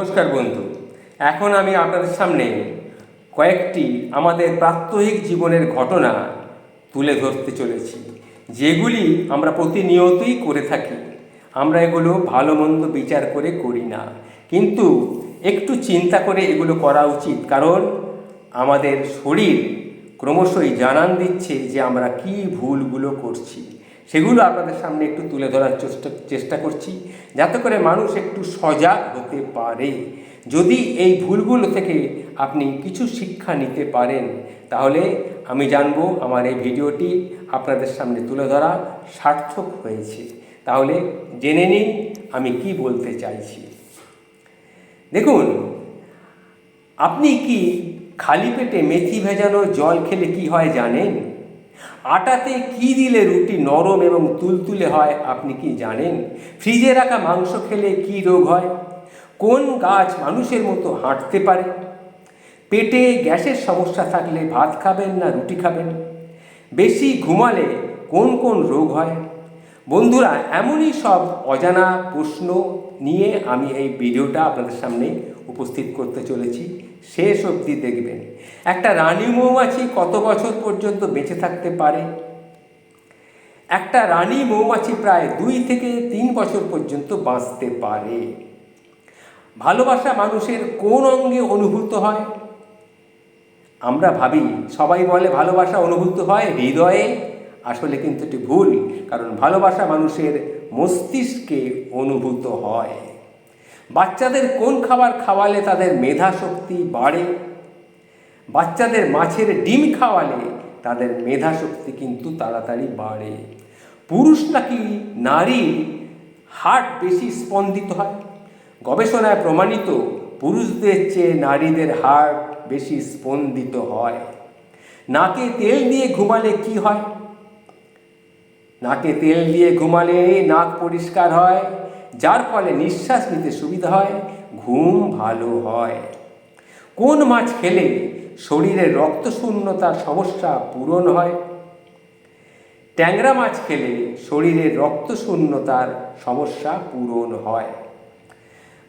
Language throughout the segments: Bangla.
নমস্কার বন্ধু। এখন আমি আপনাদের সামনে কয়েকটি আমাদের প্রাত্যহিক জীবনের ঘটনা তুলে ধরতে চলেছি। যেগুলি আমরা প্রতিনিয়তই করে থাকি। আমরা এগুলো ভালো মন্দ বিচার করে করি না। কিন্তু একটু চিন্তা করে এগুলো করা উচিত। কারণ আমাদের শরীর ক্রমশই জানান দিচ্ছে যে আমরা কি ভুলগুলো করছি। সেগুলো আপনাদের সামনে একটু তুলে ধরার চেষ্টা চেষ্টা করছি। যাতে করে মানুষ একটু সজাগ হতে পারে। যদি এই ভুলগুলো থেকে আপনি কিছু শিক্ষা নিতে পারেন, তাহলে আমি জানব আমার এই ভিডিওটি আপনাদের সামনে তুলে ধরা সার্থক হয়েছে। তাহলে জেনে নিন আমি কি বলতে চাইছি। দেখুন, আপনি কি খালি পেটে মেথি ভেজানো জল খেলে কি হয় জানেন? আটাতে কি দিলে রুটি নরম এবং তুলতুলে হয় আপনি কি জানেন? ফ্রিজে রাখা মাংস খেলে কি রোগ হয়? কোন গাছ মানুষের মতো হাঁটতে পারে? পেটে গ্যাসের সমস্যা থাকলে ভাত খাবেন না রুটি খাবেন? বেশি ঘুমালে কোন কোন রোগ হয়? বন্ধুরা, এমনই সব অজানা প্রশ্ন নিয়ে আমি এই ভিডিওটা আপনাদের সামনে উপস্থিত করতে চলেছি। শেষ অবধি দেখবেন। একটা রানী মৌমাছি কত বছর পর্যন্ত বেঁচে থাকতে পারে? একটা রানী মৌমাছি প্রায় দুই থেকে তিন বছর পর্যন্ত বাঁচতে পারে। ভালোবাসা মানুষের কোন অঙ্গে অনুভূত হয়? আমরা ভাবি, সবাই বলে ভালোবাসা অনুভূত হয় হৃদয়ে। আসলে কিন্তু এটি ভুল, কারণ ভালোবাসা মানুষের মস্তিষ্কে অনুভূত হয়। বাচ্চাদের কোন খাবার খাওয়ালে তাদের মেধা শক্তি বাড়ে? বাচ্চাদের মাছের ডিম খাওয়ালে তাদের মেধা শক্তি কিন্তু তাড়াতাড়ি বাড়ে। পুরুষ নাকি নারীর হার্ট বেশি স্পন্দিত হয়? গবেষণায় প্রমাণিত, পুরুষদের চেয়ে নারীদের হার্ট বেশি স্পন্দিত হয়। নাকে তেল দিয়ে ঘুমালে কি হয়? নাকে তেল দিয়ে ঘুমালে নাক পরিষ্কার হয়, যার ফলে নিঃশ্বাস নিতে সুবিধা হয়, ঘুম ভালো হয়। কোন মাছ খেলে শরীরে রক্তশূন্যতার সমস্যা পূরণ হয়? ট্যাংরা মাছ খেলে শরীরে রক্তশূন্যতার সমস্যা পূরণ হয়।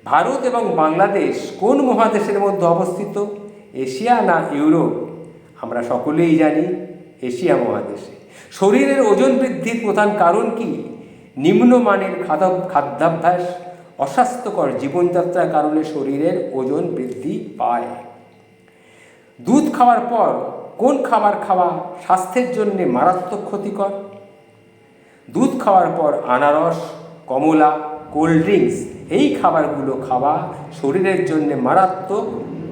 ভারত এবং বাংলাদেশ কোন মহাদেশের মধ্যে অবস্থিত? এশিয়া না ইউরোপ? আমরা সকলেই জানি এশিয়া মহাদেশে। শরীরের ওজন বৃদ্ধির প্রধান কারণ কি? নিম্নমানের খাদ্য খাদ্যাভ্যাস অস্বাস্থ্যকর জীবনযাত্রার কারণে শরীরের ওজন বৃদ্ধি পায়। দুধ খাওয়ার পর কোন খাবার খাওয়া স্বাস্থ্যের জন্য মারাত্মক ক্ষতিকর? দুধ খাওয়ার পর আনারস, কমলা, কোল্ড ড্রিঙ্কস এই খাবারগুলো খাওয়া শরীরের জন্য মারাত্মক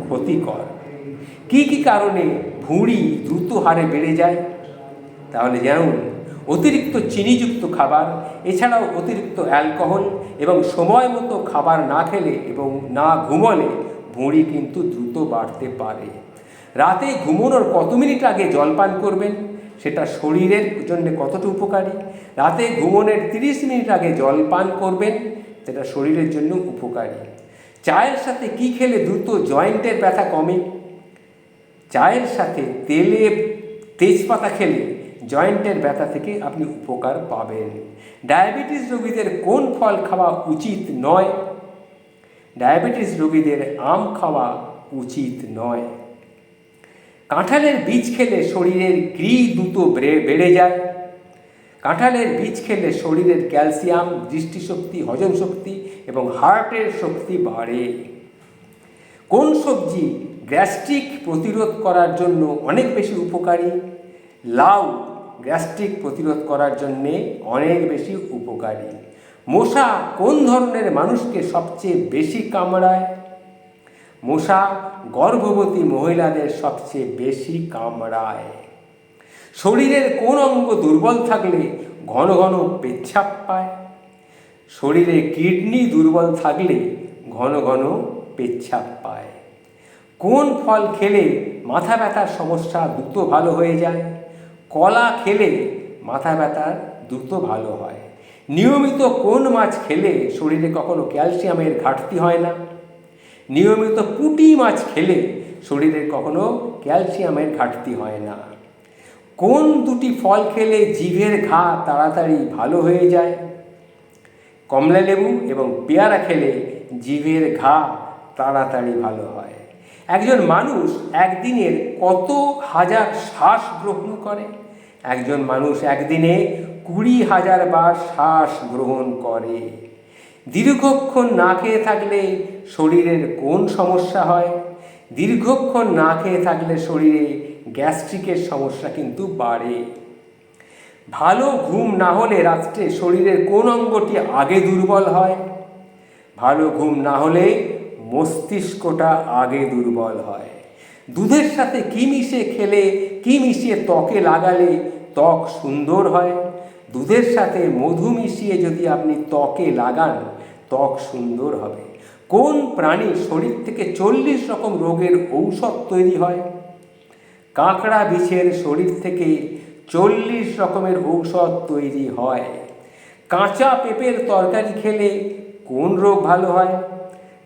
ক্ষতিকর। কি কি কারণে ভুঁড়ি দ্রুত হারে বেড়ে যায়? তাহলে যেমন অতিরিক্ত চিনিযুক্ত খাবার, এছাড়াও অতিরিক্ত অ্যালকোহল এবং সময় মতো খাবার না খেলে এবং না ঘুমলে ভুঁড়ি কিন্তু দ্রুত বাড়তে পারে। রাতে ঘুমানোর কত মিনিট আগে জলপান করবেন? সেটা শরীরের জন্য কতটা উপকারী? রাতে ঘুমনের তিরিশ মিনিট আগে জলপান করবেন, সেটা শরীরের জন্য উপকারী। চায়ের সাথে কি খেলে দ্রুত জয়েন্টের ব্যথা কমে? চায়ের সাথে তেলে তেজপাতা খেলে জয়েন্টের ব্যথা থেকে আপনি উপকার পাবেন। ডায়াবেটিস রোগীদের কোন ফল খাওয়া উচিত নয়? ডায়াবেটিস রোগীদের আম খাওয়া উচিত নয়। কাঁঠালের বীজ খেলে শরীরের গ্রি দ্রুত বেড়ে যায়। কাঁঠালের বীজ খেলে শরীরের ক্যালসিয়াম, দৃষ্টিশক্তি, হজম শক্তি এবং হার্টের শক্তি বাড়ে। কোন সবজি গ্যাস্ট্রিক প্রতিরোধ করার জন্য অনেক বেশি উপকারী? লাউ গ্যাস্ট্রিক প্রতিরোধ করার জন্যে অনেক বেশি উপকারী। মশা কোন ধরনের মানুষকে সবচেয়ে বেশি কামড়ায়? মশা গর্ভবতী মহিলাদের সবচেয়ে বেশি কামড়ায়। শরীরের কোন অঙ্গ দুর্বল থাকলে ঘন ঘন পেচ্ছাপ পায়? শরীরে কিডনি দুর্বল থাকলে ঘন ঘন পেচ্ছাপ পায়। কোন ফল খেলে মাথা ব্যথার সমস্যা দ্রুত ভালো হয়ে যায়? কলা খেলে মাথা ব্যথার দ্রুত ভালো হয়। নিয়মিত কোন মাছ খেলে শরীরে কখনো ক্যালসিয়ামের ঘাটতি হয় না। নিয়মিত পুঁটি মাছ খেলে শরীরে কখনো ক্যালসিয়ামের ঘাটতি হয় না। কোন দুটি ফল খেলে জিভের ঘা তাড়াতাড়ি ভালো হয়ে যায়? কমলা লেবু এবং পেয়ারা খেলে জিভের ঘা তাড়াতাড়ি ভালো হয়। একজন মানুষ একদিনের কত হাজার শ্বাস গ্রহণ করে? একজন মানুষ একদিনে কুড়ি হাজার বার শ্বাস গ্রহণ করে। দীর্ঘক্ষণ না খেয়ে থাকলে শরীরের কোন সমস্যা হয়? দীর্ঘক্ষণ না খেয়ে থাকলে শরীরে গ্যাস্ট্রিকের সমস্যা কিন্তু বাড়ে। ভালো ঘুম না হলে রাত্রে শরীরের কোন অঙ্গটি আগে দুর্বল হয়? ভালো ঘুম না হলে মস্তিষ্কটা আগে দুর্বল হয়। দুধের সাথে কি মিশিয়ে খেলে কি মিশিয়ে ত্বকে লাগালে ত্বক সুন্দর হয়। দুধের সাথে মধু মিশিয়ে যদি আপনি ত্বকে লাগান, ত্বক সুন্দর হবে। কোন প্রাণীর শরীর থেকে চল্লিশ রকম রোগের ঔষধ তৈরি হয়? কাঁকড়া বিছের শরীর থেকে চল্লিশ রকমের ঔষধ তৈরি হয়। কাঁচা পেঁপের তরকারি খেলে কোন রোগ ভালো হয়?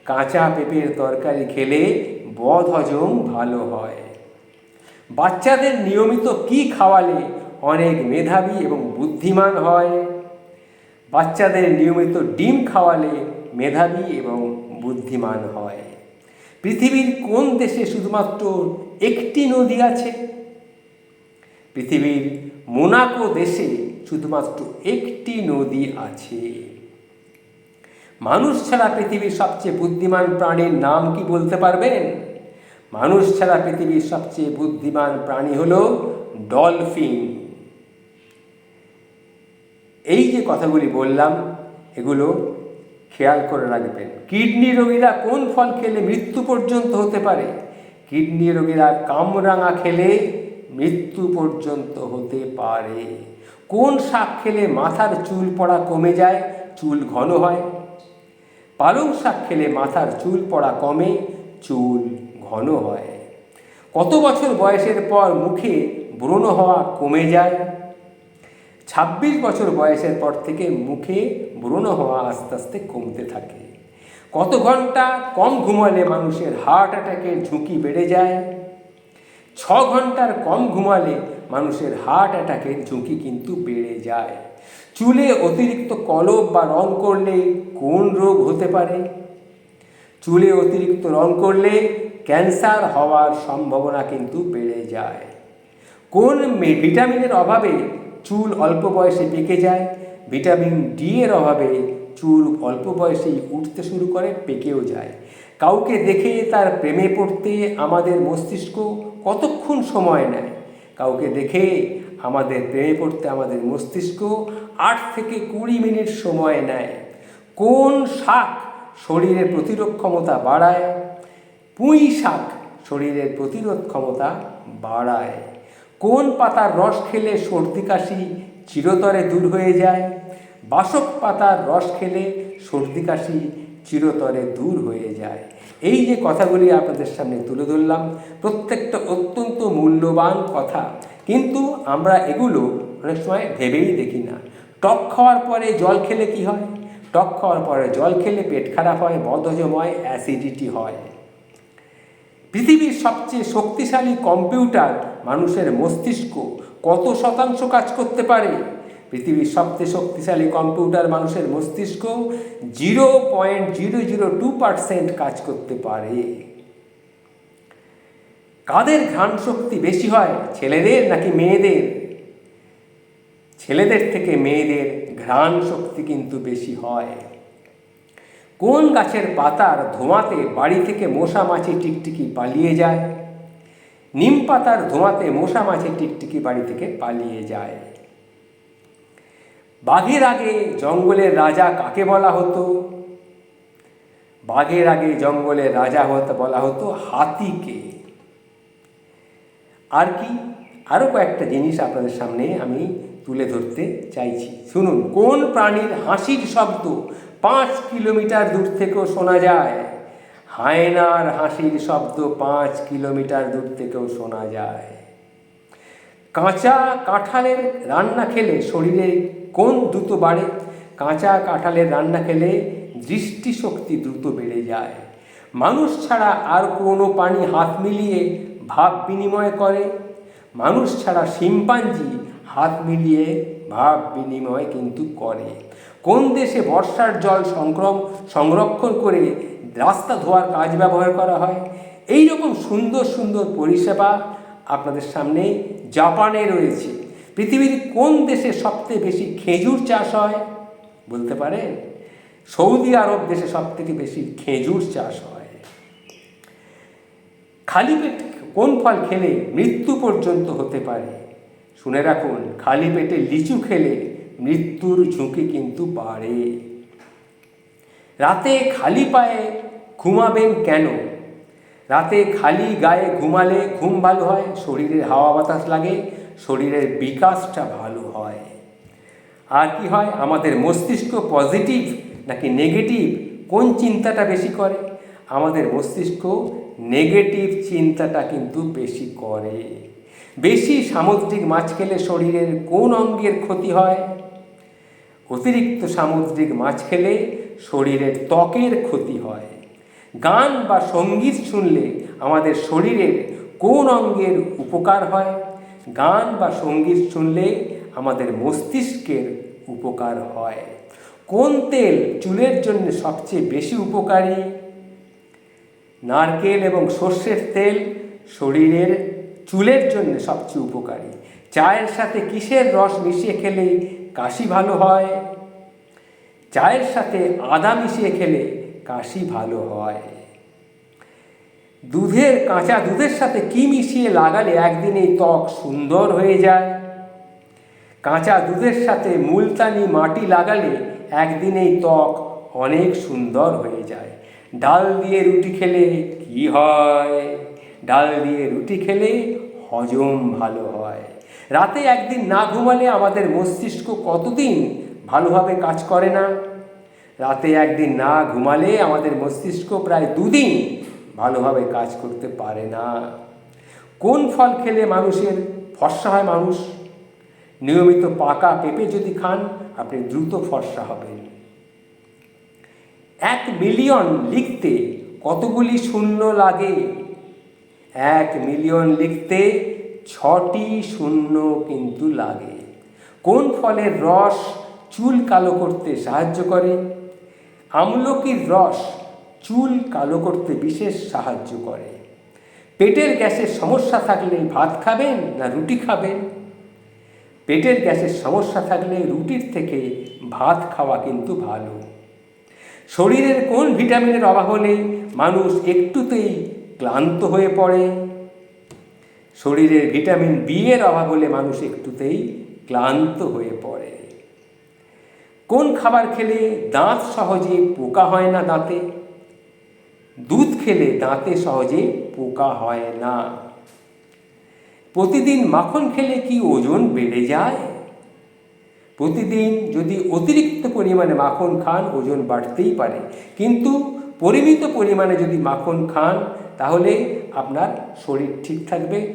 কাঁচা পেঁপের তরকারি খেলে বদ হজম ভালো হয়। বাচ্চাদের নিয়মিত কি খাওয়ালে অনেক মেধাবী এবং বুদ্ধিমান হয়। বাচ্চাদের নিয়মিত ডিম খাওয়ালে মেধাবী এবং বুদ্ধিমান হয়। পৃথিবীর কোন দেশে শুধুমাত্র একটি নদী আছে? পৃথিবীর মোনাকো দেশে শুধুমাত্র একটি নদী আছে। মানুষ ছাড়া পৃথিবীর সবচেয়ে বুদ্ধিমান প্রাণীর নাম কি বলতে পারবেন? মানুষ ছাড়া পৃথিবীর সবচেয়ে বুদ্ধিমান প্রাণী হল ডলফিন। এই যে কথাগুলি বললাম, এগুলো খেয়াল করে রাখবেন। কিডনি রোগীরা কোন ফল খেলে মৃত্যু পর্যন্ত হতে পারে? কিডনি রোগীরা কামরাঙা খেলে মৃত্যু পর্যন্ত হতে পারে। কোন শাক খেলে মাথার চুল পড়া কমে যায়? চুল ঘন হয়। পালং শাক খেলে মাথার চুল পড়া কমে, চুল ঘন হয়। কত বছর বয়সের পর মুখে ব্রণ হওয়া কমে যায়? ছাব্বিশ বছর বয়সের পর থেকে মুখে ব্রণ হওয়া আস্তে আস্তে কমতে থাকে। কত ঘণ্টা কম ঘুমালে মানুষের হার্ট অ্যাটাকের ঝুঁকি বেড়ে যায়? ছ ঘণ্টার কম ঘুমালে মানুষের হার্ট অ্যাটাকের ঝুঁকি কিন্তু বেড়ে যায়। চুলে অতিরিক্ত কলব বা রং করলে কোন রোগ হতে পারে? চুলে অতিরিক্ত রং করলে ক্যান্সার হওয়ার সম্ভাবনা কিন্তু বেড়ে যায়। কোন ভিটামিনের অভাবে চুল অল্প বয়সে পেকে যায়? ভিটামিন ডি এর অভাবে চুল অল্প বয়সেই উঠতে শুরু করে, পেকেও যায়। কাউকে দেখে তার প্রেমে পড়তে আমাদের মস্তিষ্ক কতক্ষণ সময় নেয়? কাউকে দেখে আমাদের প্রেমে পড়তে আমাদের মস্তিষ্ক আট থেকে কুড়ি মিনিট সময় নেয়। কোন শাক শরীরের প্রতিরোধ ক্ষমতা বাড়ায়? পুঁই শাক শরীরের প্রতিরোধ ক্ষমতা বাড়ায়। কোন পাতার রস খেলে সর্দি কাশি চিরতরে দূর হয়ে যায়? বাসক পাতার রস খেলে সর্দি কাশি চিরতরে দূর হয়ে যায়। এই যে কথাগুলি আপনাদের সামনে তুলে ধরলাম, প্রত্যেকটা অত্যন্ত মূল্যবান কথা। কিন্তু আমরা এগুলো অনেক সময় ভেবেই দেখি না। টক খাওয়ার পরে জল খেলে কি হয়? টক খাওয়ার পরে জল খেলে পেট খারাপ হয় বদহজম হয় অ্যাসিডিটি হয়। পৃথিবীর সবচেয়ে শক্তিশালী কম্পিউটার মানুষের মস্তিষ্ক কত শতাংশ কাজ করতে পারে? পৃথিবীর সবচেয়ে শক্তিশালী কম্পিউটার মানুষের মস্তিষ্ক zero point zero zero two percent কাজ করতে পারে। কাদের ঘ্রাণ শক্তি বেশি হয়, ছেলেদের নাকি মেয়েদের? ছেলেদের থেকে মেয়েদের ঘ্রাণ শক্তি কিন্তু বেশি হয়। কোন গাছের পাতার ধোঁয়াতে বাড়ি থেকে মশা মাছি টিকটিকি পালিয়ে যায়? নিম পাতার ধোঁয়াতে মশা মাছি টিকটিকি বাড়ি থেকে পালিয়ে যায়। বাঘের আগে জঙ্গলের রাজা কাকে বলা হতো? বাঘের আগে জঙ্গলের রাজা হতে, বলা হতো হাতিকে। আর কি? আরও কয়েকটা জিনিস আপনাদের সামনে আমি তুলে ধরতে চাইছি। শুনুন, কোন প্রাণীর হাসির শব্দ পাঁচ কিলোমিটার দূর থেকেও শোনা যায়? হায়নার হাসির শব্দ পাঁচ কিলোমিটার দূর থেকেও শোনা যায়। কাঁচা কাঁঠালের রান্না খেলে শরীরে কোন দ্রুত বাড়ে? কাঁচা কাঁঠালের রান্না খেলে দৃষ্টিশক্তি দ্রুত বেড়ে যায়। মানুষ ছাড়া আর কোনো প্রাণী হাত মিলিয়ে ভাব বিনিময় করে। মানুষ ছাড়া শিম্পাঞ্জি হাত মিলিয়ে ভাব বিনিময় কিন্তু করে। কোন দেশে বর্ষার জল সংক্রম, সংরক্ষণ করে রাস্তা ধোয়ার কাজ ব্যবহার করা হয়? এই রকম সুন্দর সুন্দর পরিষেবা আপনাদের সামনে জাপানে রয়েছে। পৃথিবীর কোন দেশে সবথেকে বেশি খেজুর চাষ হয়? বলতে পারে, সৌদি আরব দেশে সবথেকে বেশি খেজুর চাষ হয়। খালি পেট কোন ফল খেলে মৃত্যু পর্যন্ত হতে পারে? শুনে রাখুন, খালি পেটে লিচু খেলে মৃত্যুর ঝুঁকি কিন্তু বাড়ে। রাতে খালি পায়ে ঘুমাবেন কেন? রাতে খালি গায়ে ঘুমালে ঘুম ভালো হয়, শরীরের হাওয়া বাতাস লাগে শরীরের বিকাশটা ভালো হয়। আর কি হয়? আমাদের মস্তিষ্ক পজিটিভ নাকি নেগেটিভ কোন চিন্তাটা বেশি করে? আমাদের মস্তিষ্ক নেগেটিভ চিন্তাটা কিন্তু বেশি করে। বেশি সামুদ্রিক মাছ খেলে শরীরের কোন অঙ্গের ক্ষতি হয়? অতিরিক্ত সামুদ্রিক মাছ খেলে শরীরের ত্বকের ক্ষতি হয়। গান বা সংগীত শুনলে আমাদের শরীরের কোন অঙ্গের উপকার হয়? গান বা সংগীত শুনলে আমাদের মস্তিষ্কের উপকার হয়। কোন তেল চুলের জন্য সবচেয়ে বেশি উপকারী? নারকেল এবং সর্ষের তেল শরীরের চুলের জন্য সবচেয়ে উপকারী। চায়ের সাথে কিসের রস মিশিয়ে খেলে কাশি ভালো হয়? চায়ের সাথে আদা মিশিয়ে খেলে কাশি ভালো হয়। দুধের কাঁচা দুধের সাথে কি মিশিয়ে লাগালে একদিনেই ত্বক সুন্দর হয়ে যায়? কাঁচা দুধের সাথে মুলতানি মাটি লাগালে একদিনেই ত্বক অনেক সুন্দর হয়ে যায়। ডাল দিয়ে রুটি খেলে কি হয়? ডাল দিয়ে রুটি খেলে হজম ভালো হয়। রাতে একদিন না ঘুমালে আমাদের মস্তিষ্ক কতদিন ভালোভাবে কাজ করে না? রাতে একদিন না ঘুমালে আমাদের মস্তিষ্ক প্রায় দুদিন ভালোভাবে কাজ করতে পারে না। কোন ফল খেলে মানুষের ফর্সা হয় মানুষ? নিয়মিত পাকা পেঁপে যদি খান, আপনি দ্রুত ফর্সা হবেন। এক মিলিয়ন লিখতে কতগুলি শূন্য লাগে? এক মিলিয়ন লিখতে ছটি শূন্য কিন্তু লাগে। কোন ফলের রস চুল কালো করতে সাহায্য করে? আমলকির রস চুল কালো করতে বিশেষ সাহায্য করে। পেটের গ্যাসের সমস্যা থাকলে ভাত খাবেন না রুটি খাবেন? পেটের গ্যাসের সমস্যা থাকলে রুটির থেকে ভাত খাওয়া কিন্তু ভালো। শরীরের কোন ভিটামিনের অভাব হলে মানুষ একটুতেই ক্লান্ত হয়ে পড়ে? শরীরের ভিটামিন বি এর অভাব হলে মানুষ একটুতেই ক্লান্ত হয়ে পড়ে। কোন খাবার খেলে দাঁত সহজে পোকা হয় না দাঁতে? দুধ খেলে দাঁতে সহজে পোকা হয় না। প্রতিদিন মাখন খেলে কি ওজন বেড়ে যায়? প্রতিদিন যদি অতিরিক্ত পরিমাণে মাখন খান, ওজন বাড়তেই পারে। কিন্তু পরিমিত পরিমাণে যদি মাখন খান, তাহলে আপনার শরীর ঠিক থাকবে।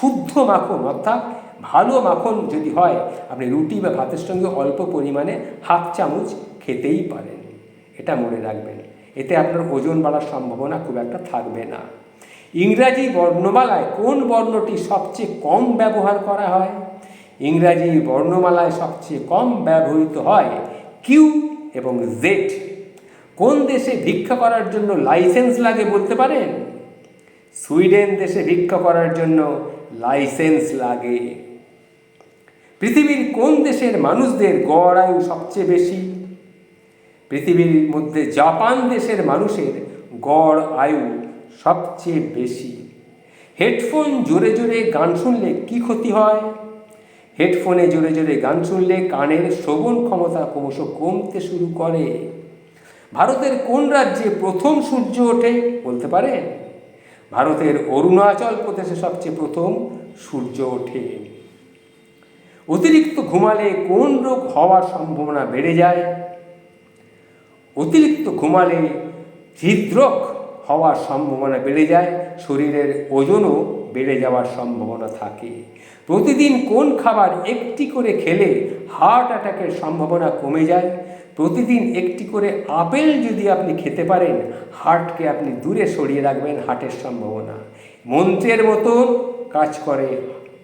শুদ্ধ মাখন, অর্থাৎ ভালো মাখন যদি হয়, আপনি রুটি বা ভাতের সঙ্গে অল্প পরিমাণে হাফ চামচ খেতেই পারেন। এটা মনে রাখবেন। এতে আপনার ওজন বাড়ার সম্ভাবনা খুব একটা থাকবে না। ইংরাজি বর্ণমালায় কোন বর্ণটি সবচেয়ে কম ব্যবহার করা হয়? ইংরাজি বর্ণমালায় সবচেয়ে কম ব্যবহৃত হয় কিউ এবং জেড কোন দেশে ভিক্ষা করার জন্য লাইসেন্স লাগে বলতে পারেন? সুইডেন দেশে ভিক্ষা করার জন্য লাইসেন্স লাগে। পৃথিবীর কোন দেশের মানুষদের গড় আয়ু সবচেয়ে বেশি? পৃথিবীর মধ্যে জাপান দেশের মানুষের গড়, আয়ু সবচেয়ে বেশি। হেডফোন জোরে জোরে গান শুনলে কি ক্ষতি হয়? হেডফোনে জোরে জোরে গান শুনলে কানের শ্রবণ ক্ষমতা ক্রমশ কমতে শুরু করে। ভারতের কোন রাজ্যে প্রথম সূর্য ওঠে বলতে পারেন ভারতের অরুণাচল প্রদেশে সবচেয়ে প্রথম সূর্য ওঠে। অতিরিক্ত ঘুমালে কোন রোগ হওয়ার সম্ভাবনা বেড়ে যায়? অতিরিক্ত ঘুমালে হৃদরোগ হওয়ার সম্ভাবনা বেড়ে যায়, শরীরের ওজনও বেড়ে যাওয়ার সম্ভাবনা থাকে। প্রতিদিন কোন খাবার একটি করে খেলে হার্ট অ্যাটাকের সম্ভাবনা কমে যায়? প্রতিদিন একটি করে আপেল যদি আপনি খেতে পারেন হার্টকে আপনি দূরে সরিয়ে রাখবেন হার্টের সম্ভাবনা। মন্ত্রের মতন কাজ করে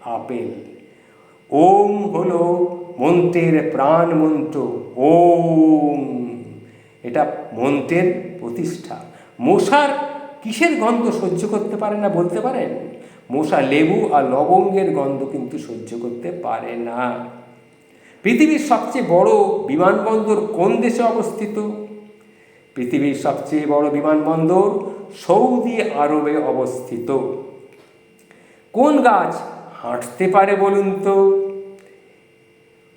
আপেল। ওম হলো মন্ত্রের প্রাণ মন্ত্র ওম। এটা মন্ত্রের প্রতিষ্ঠা। মশার কিসের গন্ধ সহ্য করতে পারে না বলতে পারেন? মশা লেবু আর লবঙ্গের গন্ধ কিন্তু সহ্য করতে পারে না। পৃথিবীর সবচেয়ে বড় বিমানবন্দর কোন দেশে অবস্থিত? পৃথিবীর সবচেয়ে বড় বিমানবন্দর সৌদি আরবে অবস্থিত। কোন গাছ হাঁটতে পারে বলুন তো?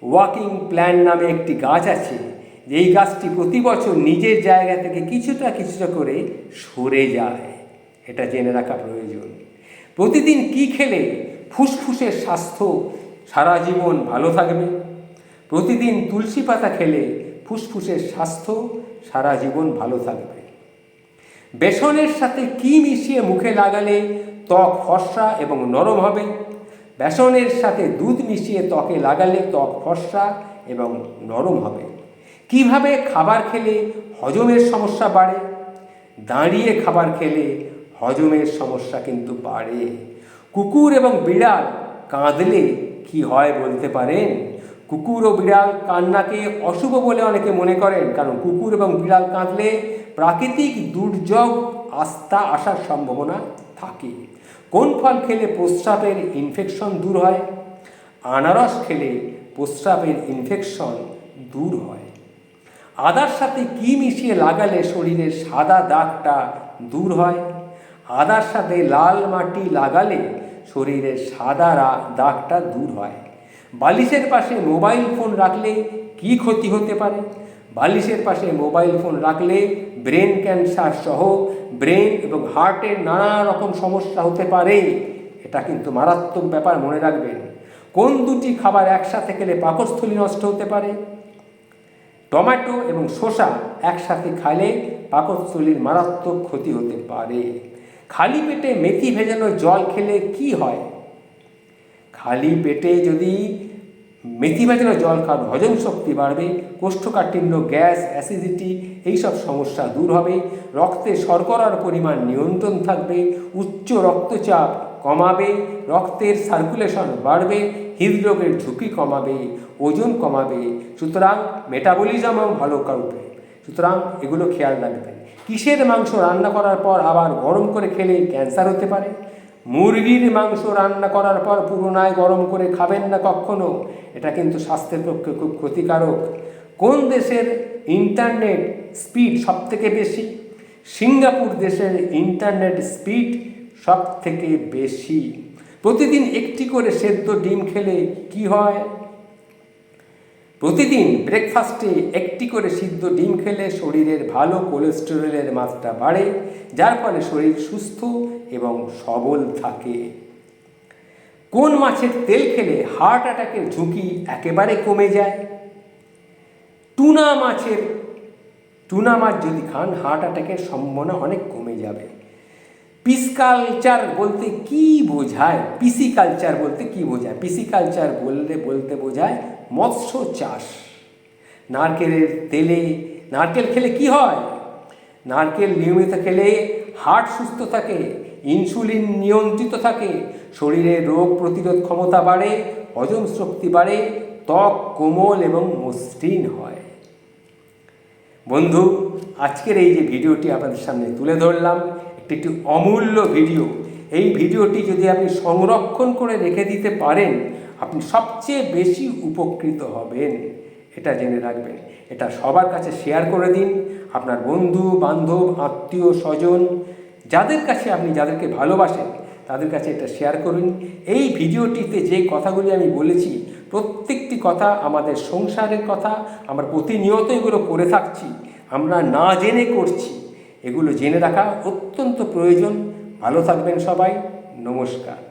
ওয়াকিং প্ল্যান নামে একটি গাছ আছে। যেই গাছটি প্রতি বছর নিজের জায়গা থেকে কিছুটা কিছুটা করে সরে যায়। এটা জেনে রাখা প্রয়োজন। প্রতিদিন কি খেলে ফুসফুসের স্বাস্থ্য সারা জীবন ভালো থাকবে? প্রতিদিন তুলসী পাতা খেলে ফুসফুসের স্বাস্থ্য সারা জীবন ভালো থাকবে। বেসনের সাথে কি মিশিয়ে মুখে লাগালে ত্বক ফর্সা এবং নরম হবে? বেসনের সাথে দুধ মিশিয়ে ত্বকে লাগালে ত্বক ফর্সা এবং নরম হবে। কীভাবে খাবার খেলে হজমের সমস্যা বাড়ে? দাঁড়িয়ে খাবার খেলে হজমের সমস্যা কিন্তু বাড়ে। কুকুর এবং বিড়াল কাঁদলে কি হয় বলতে পারেন? কুকুর ও বিড়াল কান্নাকে অশুভ বলে অনেকে মনে করেন, কারণ কুকুর এবং বিড়াল কাঁদলে প্রাকৃতিক দুর্যোগ, আস্থা আসার সম্ভাবনা থাকে। কোন ফল খেলে প্রস্রাবের ইনফেকশন দূর হয়? আনারস খেলে প্রস্রাবের ইনফেকশন দূর হয়। আদার সাথে কি মিশিয়ে লাগালে শরীরের সাদা দাগটা দূর হয়? আদার সাথে লাল মাটি লাগালে শরীরের সাদা দাগটা দূর হয়। বালিশের পাশে মোবাইল ফোন রাখলে কি ক্ষতি হতে পারে? বালিশের পাশে মোবাইল ফোন রাখলে ব্রেন ক্যান্সার সহ ব্রেন এবং হার্টের নানা রকম সমস্যা হতে পারে। এটা কিন্তু মারাত্মক ব্যাপার, মনে রাখবেন। কোন দুটি খাবার একসাথে খেলে পাকস্থলী নষ্ট হতে পারে? টমেটো এবং শসা একসাথে খাইলে পাকস্থলীর মারাত্মক ক্ষতি হতে পারে। খালি পেটে মেথি ভেজানো জল খেলে কি হয়? খালি পেটে যদি মেথি ভেজানো জল খান হজম শক্তি বাড়বে, কোষ্ঠকাঠিন্য, গ্যাস, অ্যাসিডিটি এইসব সমস্যা দূর হবে, রক্তে শর্করার পরিমাণ নিয়ন্ত্রণ থাকবে, উচ্চ রক্তচাপ কমাবে, রক্তের সার্কুলেশন বাড়বে, হৃদরোগের ঝুঁকি কমাবে। ওজন কমাবে, সুতরাং মেটাবলিজমও ভালো করবে। সুতরাং এগুলো খেয়াল রাখবেন কিসের মাংস রান্না করার পর আবার গরম করে খেলে ক্যান্সার হতে পারে? মুরগির মাংস রান্না করার পর পুরোনায় গরম করে খাবেন না কখনো? এটা কিন্তু স্বাস্থ্যের পক্ষে খুব ক্ষতিকারক। কোন দেশের ইন্টারনেট স্পিড সব থেকে বেশি? সিঙ্গাপুর দেশের ইন্টারনেট স্পিড সব থেকে বেশি। প্রতিদিন একটি করে সেদ্ধ ডিম খেলে কি হয়? প্রতিদিন ব্রেকফাস্টে একটি করে সিদ্ধ ডিম খেলে শরীরের ভালো কোলেস্টেরলের মাত্রা বাড়ে, যার ফলে শরীর সুস্থ এবং সবল থাকে। কোন মাছের তেল খেলে হার্ট অ্যাটাকের ঝুঁকি একেবারে কমে যায়? টুনা মাছের, টুনা মাছ যদি খান হার্ট অ্যাটাকের সম্ভাবনা অনেক কমে যাবে। পিসকালচার বলতে কি বোঝায়? পিসিকালচার বলতে কি বোঝায়? পিসিকালচার বললে, বলতে বোঝায় মৎস্য চাষ। নারকেলের তেলে, নারকেল খেলে কি হয়? নারকেল নিয়মিত খেলে হার্ট সুস্থ থাকে, ইনসুলিন নিয়ন্ত্রিত থাকে, শরীরে রোগ প্রতিরোধ ক্ষমতা বাড়ে, হজম শক্তি বাড়ে, ত্বক কোমল এবং মসৃণ হয়। বন্ধু, আজকের এই যে ভিডিওটি আপনাদের সামনে তুলে ধরলাম, একটি একটি অমূল্য ভিডিও। এই ভিডিওটি যদি আপনি সংরক্ষণ করে রেখে দিতে পারেন আপনি সবচেয়ে বেশি উপকৃত হবেন, এটা জেনে রাখবেন। এটা সবার কাছে শেয়ার করে দিন। আপনার বন্ধু, বান্ধব, আত্মীয়, স্বজন, যাদের কাছে আপনি যাদেরকে ভালোবাসেন, তাদের কাছে এটা শেয়ার করুন। এই ভিডিওটিতে যে কথাগুলি আমি বলেছি, প্রত্যেকটি কথা আমাদের সংসারের কথা, আমরা প্রতিনিয়ত এগুলো করে থাকছি, আমরা না জেনে করছি, এগুলো জেনে রাখা অত্যন্ত প্রয়োজন। ভালো থাকবেন সবাই। নমস্কার।